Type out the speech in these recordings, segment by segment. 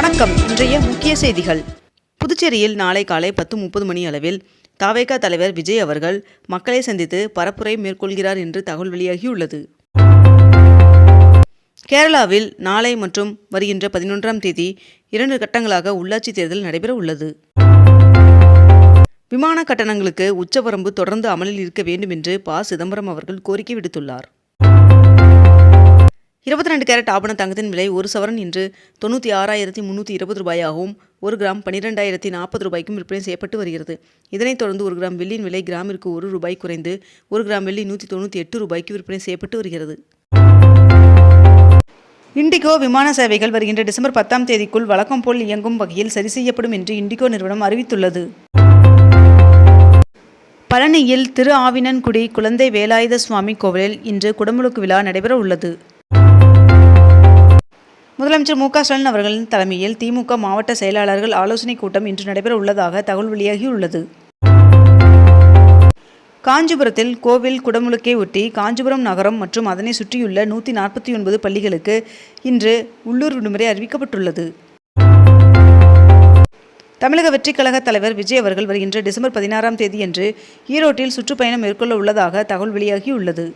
வணக்கம். இன்றைய முக்கிய செய்திகள். புதுச்சேரியில் நாளை காலை பத்து முப்பது மணி அளவில் தாவேகா தலைவர் விஜய் அவர்கள் மக்களை சந்தித்து பரப்புரை மேற்கொள்கிறார் என்று தகவல் வெளியாகியுள்ளது. கேரளாவில் நாளை மற்றும் வருகின்ற பதினொன்றாம் தேதி இரண்டு கட்டங்களாக உள்ளாட்சி தேர்தல் நடைபெற உள்ளது. விமான கட்டணங்களுக்கு உச்சவரம்பு தொடர்ந்து அமலில் இருக்க வேண்டும் என்று ப. சிதம்பரம் அவர்கள் கோரிக்கை விடுத்துள்ளார். இருபத்தி ரெண்டு கேரட் ஆபண தங்கத்தின் விலை ஒரு சவரன் இன்று தொண்ணூற்றி ஆறாயிரத்தி முந்நூற்றி இருபது ரூபாயாகவும் ஒரு கிராம் பன்னிரெண்டாயிரத்தி நாற்பது ரூபாய்க்கும் விற்பனை செய்யப்பட்டு வருகிறது. இதனைத் தொடர்ந்து ஒரு கிராம் வெள்ளியின் விலை கிராமிற்கு ஒரு ரூபாய் குறைந்து ஒரு கிராம் வெள்ளி நூற்றி தொண்ணூற்றி எட்டு ரூபாய்க்கு விற்பனை செய்யப்பட்டு வருகிறது. இண்டிகோ விமான சேவைகள் வருகின்ற டிசம்பர் பத்தாம் தேதிக்குள் வழக்கம் போல் இயங்கும் வகையில் சரி செய்யப்படும் என்று இண்டிகோ நிறுவனம் அறிவித்துள்ளது. பழனியில் திரு ஆவினன்குடி குழந்தை வேலாயுத சுவாமி கோவிலில் இன்று குடமுழுக்கு விழா நடைபெற உள்ளது முதலமைச்சர் மு க ஸ்டாலின் அவர்களின் தலைமையில் திமுக மாவட்ட செயலாளர்கள் ஆலோசனைக் கூட்டம் இன்று நடைபெற உள்ளதாக தகவல் வெளியாகியுள்ளது. காஞ்சிபுரத்தில் கோவில் குடமுழுக்கை ஒட்டி காஞ்சிபுரம் நகரம் மற்றும் அதனை சுற்றியுள்ள நூற்றி நாற்பத்தி ஒன்பது பள்ளிகளுக்கு இன்று உள்ளூர் விடுமுறை அறிவிக்கப்பட்டுள்ளது. தமிழக வெற்றிக் கழக தலைவர் விஜய் அவர்கள் வருகின்ற டிசம்பர் பதினாறாம் தேதியன்று ஈரோட்டில் சுற்றுப்பயணம் மேற்கொள்ள உள்ளதாக தகவல் வெளியாகியுள்ளது.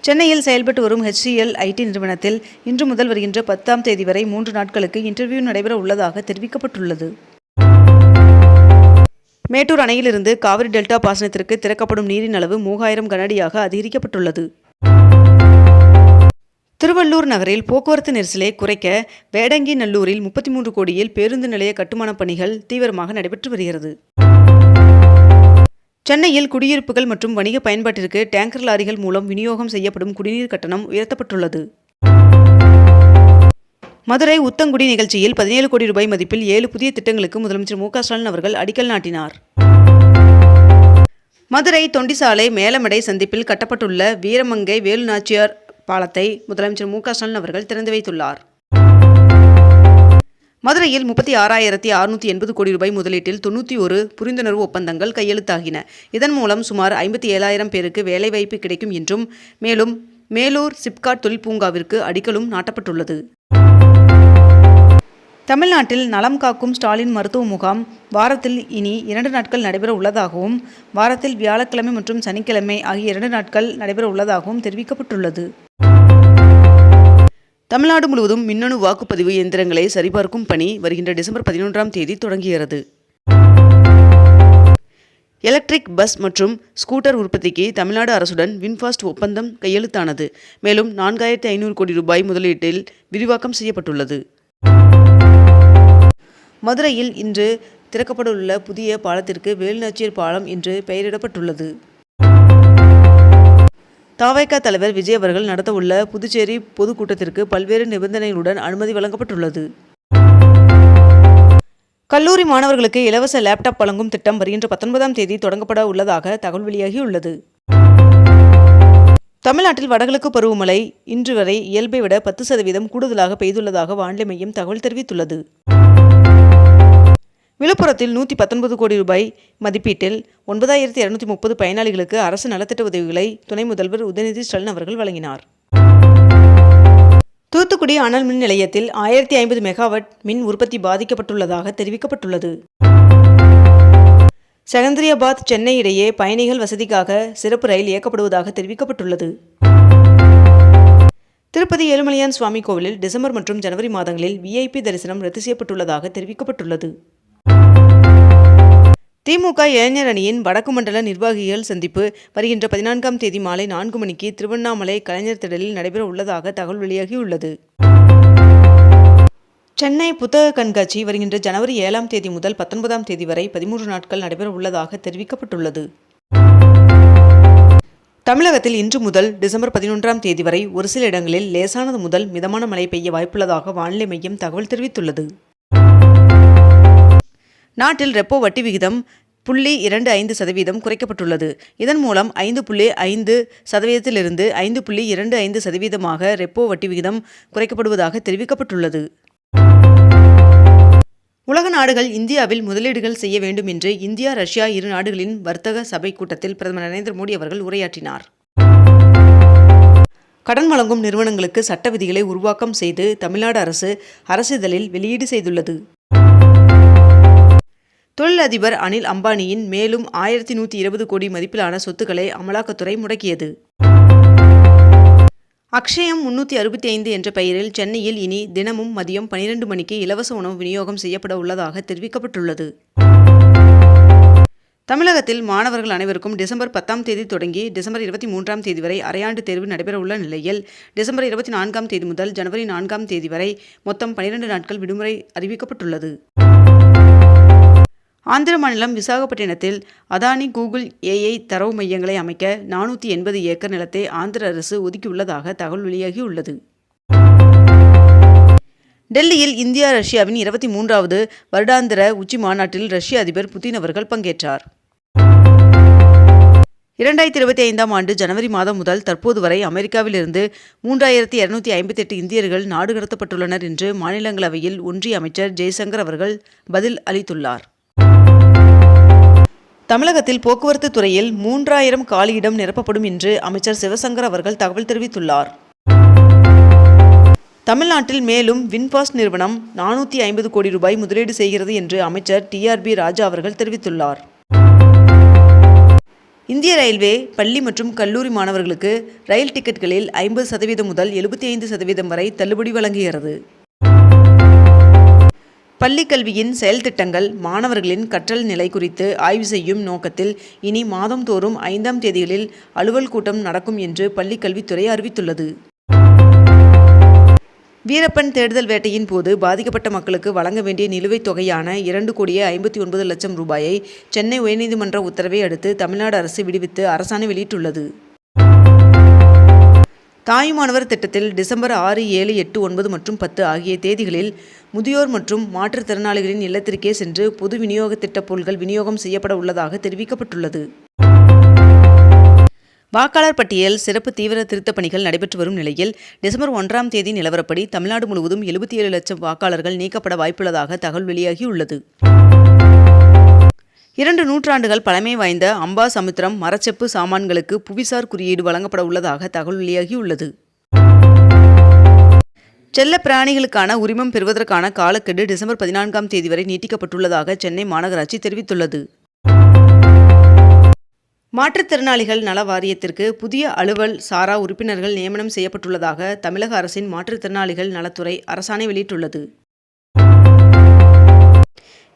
சென்னையில் செயல்பட்டு வரும் ஹெச்சிஎல் ஐடி நிறுவனத்தில் இன்று முதல் வருகின்ற பத்தாம் தேதி வரை மூன்று நாட்களுக்கு இன்டர்வியூ நடைபெற உள்ளதாக தெரிவிக்கப்பட்டுள்ளது. மேட்டூர் அணையிலிருந்து காவிரி டெல்டா பாசனத்திற்கு திறக்கப்படும் நீரின் அளவு மூவாயிரம் கனஅடியாக அதிகரிக்கப்பட்டுள்ளது. திருவள்ளூர் நகரில் போக்குவரத்து நெரிசலை குறைக்க வேடங்கி நல்லூரில் முப்பத்தி மூன்று கோடியில் பேருந்து நிலைய கட்டுமானப் பணிகள் தீவிரமாக நடைபெற்று வருகிறது. சென்னையில் குடியிருப்புகள் மற்றும் வணிக பயன்பாட்டிற்கு டேங்கர் லாரிகள் மூலம் விநியோகம் செய்யப்படும் குடிநீர் கட்டணம் உயர்த்தப்பட்டுள்ளது. மதுரை உத்தங்குடி நிகழ்ச்சியில் பதினேழு கோடி ரூபாய் மதிப்பில் ஏழு புதிய திட்டங்களுக்கு முதலமைச்சர் மு ஸ்டாலின் அவர்கள் அடிக்கல் நாட்டினார். மதுரை தொண்டிசாலை மேலமடை சந்திப்பில் கட்டப்பட்டுள்ள வீரமங்கை வேலுநாச்சியார் பாலத்தை முதலமைச்சர் மு ஸ்டாலின் அவர்கள் திறந்து வைத்துள்ளார். மதுரையில் முப்பத்தி ஆறாயிரத்தி அறுநூற்றி எண்பது கோடி ரூபாய் முதலீட்டில் தொண்ணூற்றி ஒரு புரிந்துணர்வு ஒப்பந்தங்கள் கையெழுத்தாகின. இதன் மூலம் சுமார் ஐம்பத்தி ஏழாயிரம் பேருக்கு வேலைவாய்ப்பு கிடைக்கும் என்றும் மேலும் மேலூர் சிப்காட் தொழில் பூங்காவிற்கு அடிக்கலும் நாட்டப்பட்டுள்ளது. தமிழ்நாட்டில் நலம் காக்கும் ஸ்டாலின் மருத்துவ முகாம் வாரத்தில் இனி இரண்டு நாட்கள் நடைபெற உள்ளதாகவும் வாரத்தில் வியாழக்கிழமை மற்றும் சனிக்கிழமை ஆகிய இரண்டு நாட்கள் நடைபெற உள்ளதாகவும் தெரிவிக்கப்பட்டுள்ளது. தமிழ்நாடு முழுவதும் மின்னணு வாக்குப்பதிவு இயந்திரங்களை சரிபார்க்கும் பணி வருகின்ற டிசம்பர் பதினொன்றாம் தேதி தொடங்குகிறது. எலக்ட்ரிக் பஸ் மற்றும் ஸ்கூட்டர் உற்பத்திக்கு தமிழ்நாடு அரசுடன் வின்ஃபாஸ்ட் ஒப்பந்தம் கையெழுத்தானது. மேலும் நான்காயிரத்தி ஐநூறு கோடி ரூபாய் முதலீட்டில் விரிவாக்கம் செய்யப்பட்டுள்ளது. மதுரையில் இன்று திறக்கப்படவுள்ள புதிய பாலத்திற்கு வேலுநாச்சியர் பாலம் என்று பெயரிடப்பட்டுள்ளது. தாவைக்கா தலைவர் விஜய் அவர்கள் நடத்தவுள்ள புதுச்சேரி பொதுக்கூட்டத்திற்கு பல்வேறு நிபந்தனைகளுடன் அனுமதி வழங்கப்பட்டுள்ளது. கல்லூரி மாணவர்களுக்கு இலவச லேப்டாப் வழங்கும் திட்டம் வருகின்ற பத்தொன்பதாம் தேதி தொடங்கப்பட உள்ளதாக தகவல் வெளியாகியுள்ளது. தமிழ்நாட்டில் வடகிழக்கு பருவமழை இன்று வரை இயல்பை விட பத்து சதவீதம் கூடுதலாக பெய்துள்ளதாக வானிலை மையம் தகவல் தெரிவித்துள்ளது. விழுப்புரத்தில் நூற்றி பத்தொன்பது கோடி ரூபாய் மதிப்பீட்டில் ஒன்பதாயிரத்தி இரநூத்தி முப்பது பயனாளிகளுக்கு அரசு நலத்திட்ட உதவிகளை துணை முதல்வர் உதயநிதி ஸ்டாலின் அவர்கள் வழங்கினார். தூத்துக்குடி அனல் மின் நிலையத்தில் ஆயிரத்தி ஐம்பது மெகாவாட் மின் உற்பத்தி பாதிக்கப்பட்டுள்ளதாக தெரிவிக்கப்பட்டுள்ளது. செகந்திரியாபாத் சென்னை இடையே பயணிகள் வசதிக்காக சிறப்பு ரயில் இயக்கப்படுவதாக தெரிவிக்கப்பட்டுள்ளது. திருப்பதி ஏழுமலையான் சுவாமி கோவிலில் டிசம்பர் மற்றும் ஜனவரி மாதங்களில் விஐபி தரிசனம் ரத்து செய்யப்பட்டுள்ளதாக தெரிவிக்கப்பட்டுள்ளது. திமுக இளைஞர் அணியின் வடக்கு மண்டல நிர்வாகிகள் சந்திப்பு. வருகின்ற பதினான்காம் தேதி மாலை நான்கு மணிக்கு திருவண்ணாமலை கலைஞர் திடலில் நடைபெற உள்ளதாக தகவல் வெளியாகியுள்ளது. சென்னை புத்தக கண்காட்சி வருகின்ற ஜனவரி ஏழாம் தேதி முதல் பத்தொன்பதாம் தேதி வரை பதிமூன்று நாட்கள் நடைபெற உள்ளதாக தெரிவிக்கப்பட்டுள்ளது. தமிழகத்தில் இன்று முதல் டிசம்பர் பதினொன்றாம் தேதி வரை ஒரு சில இடங்களில் லேசானது முதல் மிதமான மழை பெய்ய வாய்ப்புள்ளதாக வானிலை மையம் தகவல் தெரிவித்துள்ளது. நாட்டில் ரெப்போ வட்டி விகிதம் புள்ளி இரண்டு ஐந்து சதவீதம் குறைக்கப்பட்டுள்ளது. இதன் மூலம் ஐந்து புள்ளி ஐந்து சதவீதத்திலிருந்து ஐந்து புள்ளி இரண்டு ஐந்து சதவீதமாக ரெப்போ வட்டி விகிதம் குறைக்கப்படுவதாக தெரிவிக்கப்பட்டுள்ளது. உலக நாடுகள் இந்தியாவில் முதலீடுகள் செய்ய வேண்டும் என்று இந்தியா ரஷ்யா இரு நாடுகளின் வர்த்தக சபை கூட்டத்தில் பிரதமர் நரேந்திர மோடி அவர்கள் உரையாற்றினார். கடன் வழங்கும் நிறுவனங்களுக்கு சட்ட விதிகளை உருவாக்கம் செய்து தமிழ்நாடு அரசு அரசிதழில் வெளியீடு செய்துள்ளது. தொழிலதிபர் அனில் அம்பானியின் மேலும் ஆயிரத்தி நூற்றி இருபது கோடி மதிப்பிலான சொத்துக்களை அமலாக்கத்துறை முடக்கியது. அக்ஷயம் முன்னூற்றி அறுபத்தி ஐந்து என்ற பெயரில் சென்னையில் இனி தினமும் மதியம் பனிரெண்டு மணிக்கு இலவச உணவு விநியோகம் செய்யப்பட உள்ளதாக தெரிவிக்கப்பட்டுள்ளது. தமிழகத்தில் மாணவர்கள் அனைவருக்கும் டிசம்பர் பத்தாம் தேதி தொடங்கி டிசம்பர் இருபத்தி மூன்றாம் தேதி வரை அரையாண்டு தேர்வு நடைபெறவுள்ள நிலையில் டிசம்பர் இருபத்தி நான்காம் தேதி முதல் ஜனவரி நான்காம் தேதி வரை மொத்தம் பனிரெண்டு நாட்கள் விடுமுறை அறிவிக்கப்பட்டுள்ளது. ஆந்திர மாநிலம் விசாகப்பட்டினத்தில் அதானி கூகுள் ஏஐ தரவு மையங்களை அமைக்க நானூற்றி எண்பது ஏக்கர் நிலத்தை ஆந்திர அரசு ஒதுக்கியுள்ளதாக தகவல் வெளியாகியுள்ளது. டெல்லியில் இந்தியா ரஷ்யாவின் இருபத்தி மூன்றாவது வருடாந்திர உச்சி மாநாட்டில் ரஷ்ய அதிபர் புதின் அவர்கள் பங்கேற்றார். இரண்டாயிரத்தி இருபத்தி ஐந்தாம் ஆண்டு ஜனவரி மாதம் முதல் தற்போது வரை அமெரிக்காவிலிருந்து மூன்றாயிரத்தி இருநூத்தி ஐம்பத்தி எட்டு இந்தியர்கள் நாடு கடத்தப்பட்டுள்ளனர் என்று மாநிலங்களவையில் ஒன்றிய அமைச்சர் ஜெய்சங்கர் அவர்கள் பதில் அளித்துள்ளார். தமிழகத்தில் போக்குவரத்து துறையில் மூன்றாயிரம் காலியிடம் நிரப்பப்படும் என்று அமைச்சர் சிவசங்கர் அவர்கள் தகவல் தெரிவித்துள்ளார். தமிழ்நாட்டில் மேலும் வின்பாஸ்ட் நிறுவனம் நானூற்றி ஐம்பது கோடி ரூபாய் முதலீடு செய்கிறது என்று அமைச்சர் டிஆர்பி ராஜா அவர்கள் தெரிவித்துள்ளார். இந்திய ரயில்வே பள்ளி மற்றும் கல்லூரி மாணவர்களுக்கு ரயில் டிக்கெட்டுகளில் ஐம்பது சதவீதம் முதல் எழுபத்தி ஐந்து சதவீதம் வரை தள்ளுபடி வழங்குகிறது. பள்ளிக்கல்வியின் செயல்திட்டங்கள் மாணவர்களின் கற்றல் நிலை குறித்து ஆய்வு செய்யும் நோக்கத்தில் இனி மாதந்தோறும் ஐந்தாம் தேதிகளில் அலுவல் கூட்டம் நடக்கும் என்று பள்ளிக் கல்வித்துறை அறிவித்துள்ளது. வீரப்பன் தேடுதல் வேட்டையின் போது பாதிக்கப்பட்ட மக்களுக்கு வழங்க வேண்டிய நிலுவைத் தொகையான இரண்டு கோடியே ஐம்பத்தி ஒன்பது லட்சம் ரூபாயை சென்னை உயர்நீதிமன்ற உத்தரவை அடுத்து தமிழ்நாடு அரசு விடுவித்து அரசாணை வெளியிட்டுள்ளது. தாயுமானவர் திட்டத்தில் டிசம்பர் ஆறு ஏழு எட்டு ஒன்பது மற்றும் பத்து ஆகிய தேதிகளில் முதியோர் மற்றும் மாற்றுத்திறனாளிகளின் இல்லத்திற்கே சென்று பொது விநியோக திட்ட பொருட்கள் விநியோகம் செய்யப்பட உள்ளதாக தெரிவிக்கப்பட்டுள்ளது. வாக்காளர் பட்டியல் சிறப்பு தீவிர திருத்தப் பணிகள் நடைபெற்று வரும் நிலையில் டிசம்பர் ஒன்றாம் தேதி நிலவரப்படி தமிழ்நாடு முழுவதும் எழுபத்தி ஏழு லட்சம் வாக்காளர்கள் நீக்கப்பட வாய்ப்புள்ளதாக தகவல் வெளியாகியுள்ளது. இரண்டு நூற்றாண்டுகள் பழமை வாய்ந்த அம்பா சமுத்திரம் மரச்செப்பு சாமான்களுக்கு புவிசார் குறியீடு வழங்கப்பட உள்ளதாக தகவல் வெளியாகியுள்ளது. செல்ல பிராணிகளுக்கான உரிமம் பெறுவதற்கான காலக்கெடு டிசம்பர் பதினான்காம் தேதி வரை நீட்டிக்கப்பட்டுள்ளதாக சென்னை மாநகராட்சி தெரிவித்துள்ளது. மாற்றுத்திறனாளிகள் நல வாரியத்திற்கு புதிய அலுவல் சாரா உறுப்பினர்கள் நியமனம் செய்யப்பட்டுள்ளதாக தமிழக அரசின் மாற்றுத்திறனாளிகள் நலத்துறை அரசாணை வெளியிட்டுள்ளது.